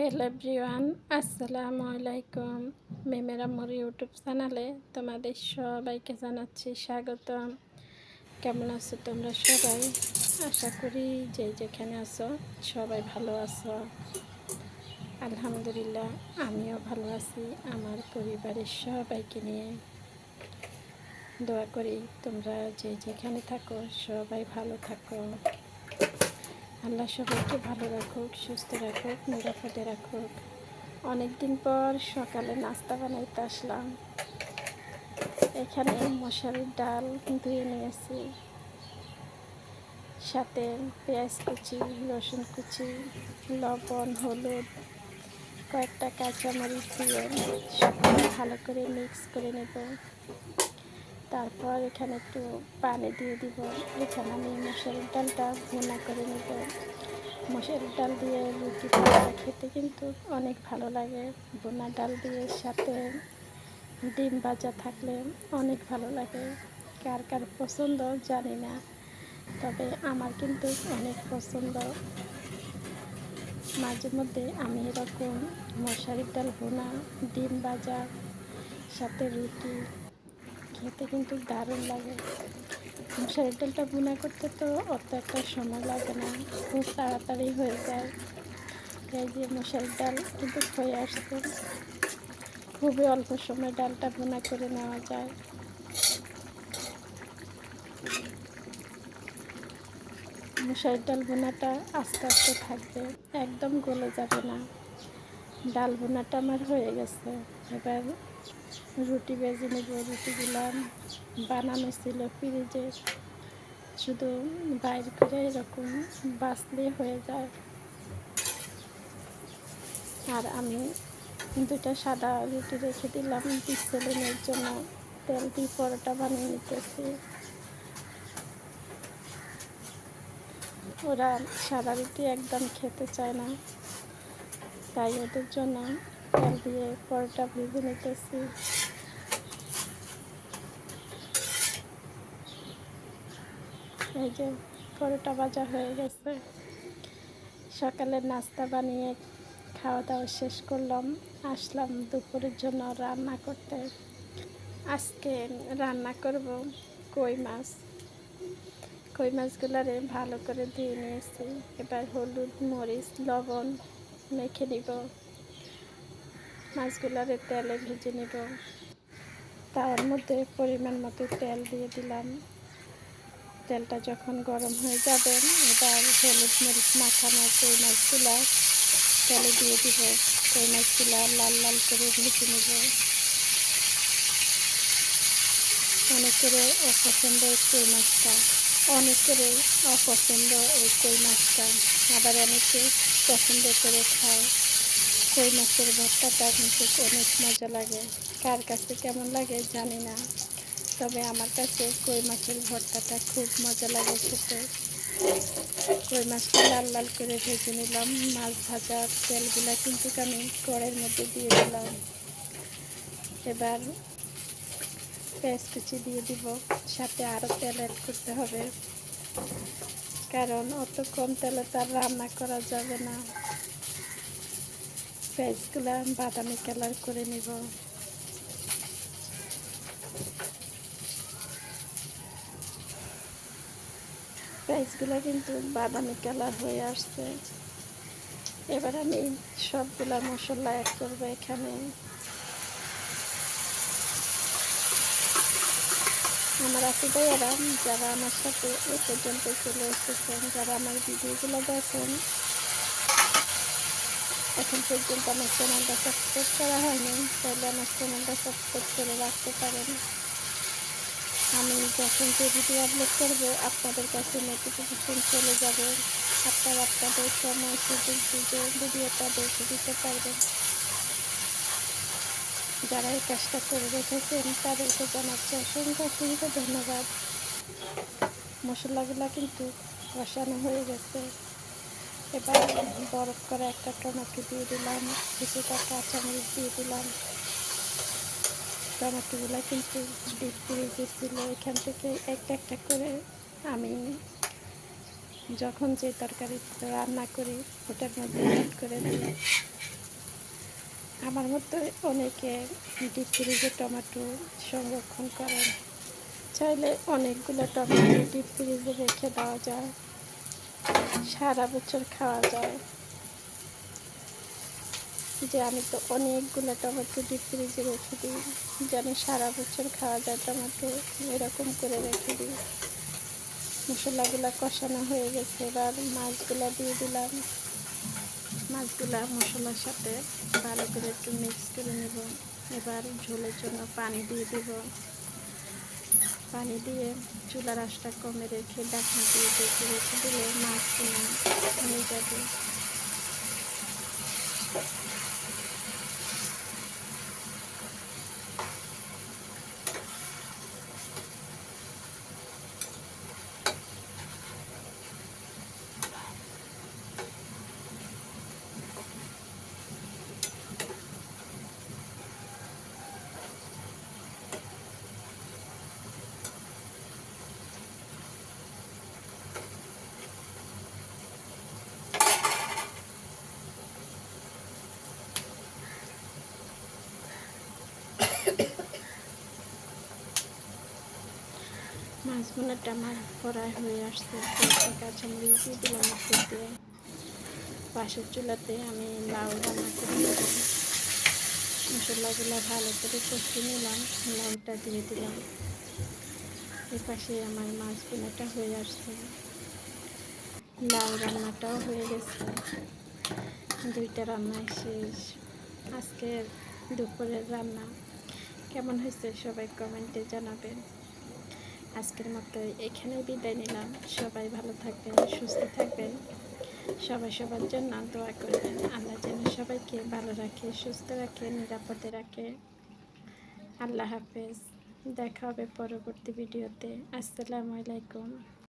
Hello everyone, আসসালামু আলাইকুম। মেমেরা মোর YouTube চ্যানেলে তোমাদের সবাইকে জানাচ্ছি স্বাগতম। কেমন আছো তোমরা সবাই? আশা করি যে যেখানে আছো সবাই ভালো আছো। আলহামদুলিল্লাহ, আমিও ভালো আছি, আমার পরিবারের সবাইকে নিয়ে। দোয়া করি তোমরা যে যেখানে থাকো সবাই ভালো থাকো। আল্লাহ সবাইকে ভালো রাখুক, সুস্থ রাখুক, নিরাপদে রাখুক। অনেকদিন পর সকালে নাস্তা বানাইতে আসলাম। এখানে মশারির ডাল ধুয়ে নিয়েছি। সাথে পেঁয়াজ কুচি, রসুন কুচি, লবণ, হলুদ, কয়েকটা কাঁচামরিচ দিয়ে ভালো করে মিক্স করে নেব। তারপর এখানে একটু পানি দিয়ে দিব। এখানে আমি মশারির ডালটা ভুনা করে নেব। মশারির ডাল দিয়ে রুটি খেতে কিন্তু অনেক ভালো লাগে। বোনা ডাল দিয়ে সাথে ডিম ভাজা থাকলে অনেক ভালো লাগে। কার কার পছন্দ জানি না, তবে আমার কিন্তু অনেক পছন্দ। মাঝে মধ্যে আমি এরকম মশারির ডাল ভুনা, ডিম ভাজা, সাথে রুটি খেতে কিন্তু দারুণ লাগে। মশারির ডালটা বুনা করতে তো অত একটা সময় লাগে না। খুব তাড়াতাড়ি হয়ে যায়। এই যে মশারির ডাল কিন্তু হয়ে আসছে। খুবই অল্প সময় ডালটা বোনা করে নেওয়া যায়। মশারির ডাল বোনাটা আস্তে আস্তে থাকবে। একদম গলে যাবে না। ডাল বোনাটা আমার হয়ে গেছে। এবার রুটি বেজে নেব, রুটিগুলো বানানো ছিল ফ্রিজে। শুধু বাইরে করে এরকম বাঁচলে হয়ে যায়। আর আমি দুটা সাদা রুটি রেখে দিলাম পিস্তলিনের জন্য। তেল দিয়ে পরোটা বানিয়ে নিতেছি। ওরা সাদা রুটি একদম খেতে চায় না। তাই ওদের জন্য তেল দিয়ে পরোটা ভেজে নিতেছি। এই যে পরোটা ভাজা হয়ে গেছে। সকালে নাস্তা বানিয়ে খাওয়া দাওয়া শেষ করলাম। আসলাম দুপুরের জন্য রান্না করতে। আজকে রান্না করব কই মাছ। কই মাছগুলারে ভালো করে ধুয়ে নিয়েছি। এবার হলুদ, মরিচ, লবণ মেখে নিব। মাছগুলারে তেলে ভেজে নিব। তার মধ্যে পরিমাণ মতো তেল দিয়ে দিলাম। তেলটা যখন গরম হয়ে যাবে, এবার হলুদ মরিচ মাখানো কই মাছগুলা তেলে দিয়ে দিব। কই মাছগুলা লাল লাল করে ভেজে নেব। অনেকের অপছন্দ কই মাছটা। অনেকের অপছন্দ এই কই মাছটা। আবার অনেকে পছন্দ করে খায়। কই মাছের ভর্তাটা কিন্তু অনেক মজা লাগে। কার কাছে কেমন লাগে জানি না। তবে আমার কাছে কই মাছের ভর্তাটা খুব মজা লাগে খেতে। কই মাছটা লাল লাল করে ভেজে নিলাম। মাছ ভাজা তেলগুলা কিন্তু আমি কড়ের মধ্যে দিয়ে দিলাম। এবার পেঁয়াজ কুচি দিয়ে দিব। সাথে আরও তেল অ্যাড করতে হবে। কারণ অত কম তেলে তার রান্না করা যাবে না। পেঁয়াজগুলো বাদামি কালার করে নিব। পেঁয়াজগুলো কিন্তু বাদামি কালার হয়ে আসছে। এবার আমি সবগুলা মশলা অ্যাড করব এখানে। আমার ভাইয়ারা যারা আমার সাথে এ পর্যন্ত চলে এসেছেন, যারা আমার ভিডিওগুলো দেখেন, এখন পর্যন্ত আমার চ্যানেলটা সাবস্ক্রাইব করা হয়নি, তাহলে আমার চ্যানেলটা সাবস্ক্রাইব করে রাখতে পারেন। আমি যখন যে ভিডিও আপলোড করব, আপনাদের কাছে নোটিফিকেশন চলে যাবে। আপনারা আপনাদের সময় সুযোগ বুঝে ভিডিওটা দেখে দিতে পারবেন। যারা এই কাজটা করে রেখেছেন, তাদেরকে জানাচ্ছি অসংখ্য অসংখ্য ধন্যবাদ। মশলাগুলো কিন্তু কষানো হয়ে গেছে। এবার বরফ করে একটা টমেটো দিয়ে দিলাম, কিছুটা কাঁচামরিচ দিয়ে দিলাম। টমেটোগুলো কিন্তু ডিপ ফ্রিজে ছিল, এখান থেকে একটা একটা করে আমি যখন যে তরকারি রান্না করি, ওটার মধ্যে করে দিই। আমার মতো অনেকে ডিপ ফ্রিজে টমেটো সংরক্ষণ করেন। চাইলে অনেকগুলো টমেটো ডিপ ফ্রিজে রেখে দেওয়া যায়। সারা বছর খাওয়া যায়। যে আমি তো অনেকগুলো টমেটো ডিপ ফ্রিজে রেখে দিই যেন সারা বছর খাওয়া যায় টমেটো এরকম করে রেখে দিই। মশলাগুলো কষানো হয়ে গেছে, এবার মাছগুলো দিয়ে দিলাম। মাছগুলা মশলার সাথে ভালো করে একটু মিক্স করে নেব। এবার ঝোলের জন্য পানি দিয়ে দেব। পানি দিয়ে চুলার আঁচটা কমে রেখে ডাকনা দিয়ে দিয়ে রেখে দিলে মাছগুলো হয়ে যাবে। মাছ বোনাটা আমার ফ্রাই হয়ে আসছে। কাঁচামরিচ দিয়ে দিলাম উপর দিয়ে পাশের চুলাতে আমি লাউ রান্না করে নেব মশলাগুলো ভালো করে কষিয়ে নিলাম, লাউটা দিয়ে দিলাম। এ পাশে আমার মাছ বোনাটা হয়ে আসছে। লাউ রান্নাটাও হয়ে গেছে। দুইটা রান্নাই শেষ। আজকের দুপুরের রান্না কেমন হয়েছে সবাই কমেন্টে জানাবেন। আজকের মতো এখানে বিদায় নিলাম। সবাই ভালো থাকবেন, সুস্থ থাকবেন। সবাই সবার জন্য দোয়া করবেন। আল্লাহ যেন সবাইকে ভালো রাখে, সুস্থ রাখে, নিরাপদে রাখে। আল্লাহ হাফেজ। দেখা হবে পরবর্তী ভিডিওতে। আসসালামু আলাইকুম।